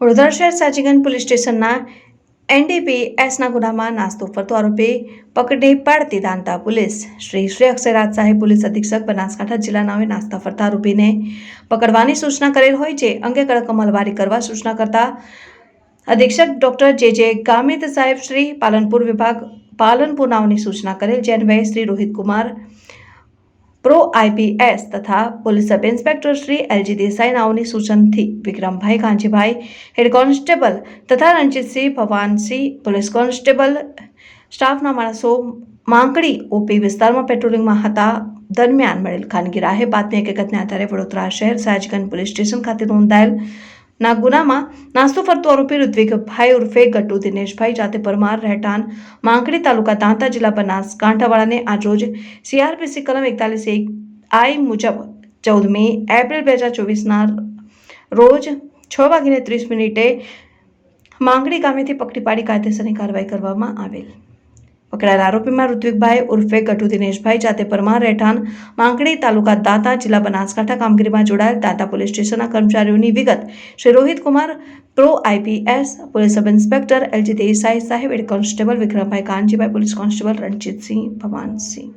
વડોદરા શહેર સાચીગંજ પોલીસ સ્ટેશનના એનડીપીએસના ગુનામાં નાસ્તો ફરતો આરોપી પકડી પાડતી દાંતા પોલીસ. શ્રી શ્રી અક્ષયરાજ સાહેબ પોલીસ અધિક્ષક બનાસકાંઠા જિલ્લાના હવે નાસ્તા ફરતા આરોપીને પકડવાની સૂચના કરેલ હોય છે અંગે કડક અમલવારી કરવા સૂચના કરતા અધિક્ષક ડોક્ટર જે જે ગામિત સાહેબ શ્રી પાલનપુર વિભાગ પાલનપુર નામની સૂચના કરેલ જે અન્વયે શ્રી રોહિત કુમાર પ્રો આઈપીએસ તથા police sub inspector Shri L G Desai નાઓની સૂચનથી વિક્રમભાઈ કાંજીભાઈ હેડ કોન્સ્ટેબલ તથા રણજીતસિંહ ભવાનસિંહ પોલીસ કોન્સ્ટેબલ, સ્ટાફના માણસો માંકડી ઓપી વિસ્તારમાં પેટ્રોલિંગમાં હતા. દરમિયાન મળેલ ખાનગી રાહે બાતમી હકીકતને આધારે વડોદરા શહેર સાજગંજ પોલીસ સ્ટેશન ખાતે નોંધાયેલ ના ગુનામાં નાસ્તો ફરતો આરોપી ઋત્વિકભાઈ ઉર્ફે ગટ્ટુ દિનેશભાઈ, જાતે પરમાર, રહેઠાણ, માંકડી તાલુકા દાંતા જિલ્લા બનાસકાંઠાવાળાને આજરોજ સીઆરપીસી કલમ એકતાલીસ એક આઈ મુજબ ચૌદમી એપ્રિલ બે હજાર ચોવીસના રોજ છ વાગીને ત્રીસ મિનિટે માંગડી ગામેથી પકડી પાડી કાયદેસરની કાર્યવાહી કરવામાં આવેલ. પકડાયેલ આરોપીમાં ઋત્વિકભાઈ ઉર્ફે ગઢુ દિનેશભાઈ જાતે પરમાર રહેઠાણ, માંકડી તાલુકા દાતા, જિલ્લા બનાસકાંઠા કામગીરીમાં જોડાયેલ દાતા પોલીસ સ્ટેશનના કર્મચારીઓની વિગત. Shri Rohit Kumar pro IPS police sub inspector L G Desai સાહેબ head constable Vikrambhai Kanjibhai, police constable Ranjitsinh Bhavansinh.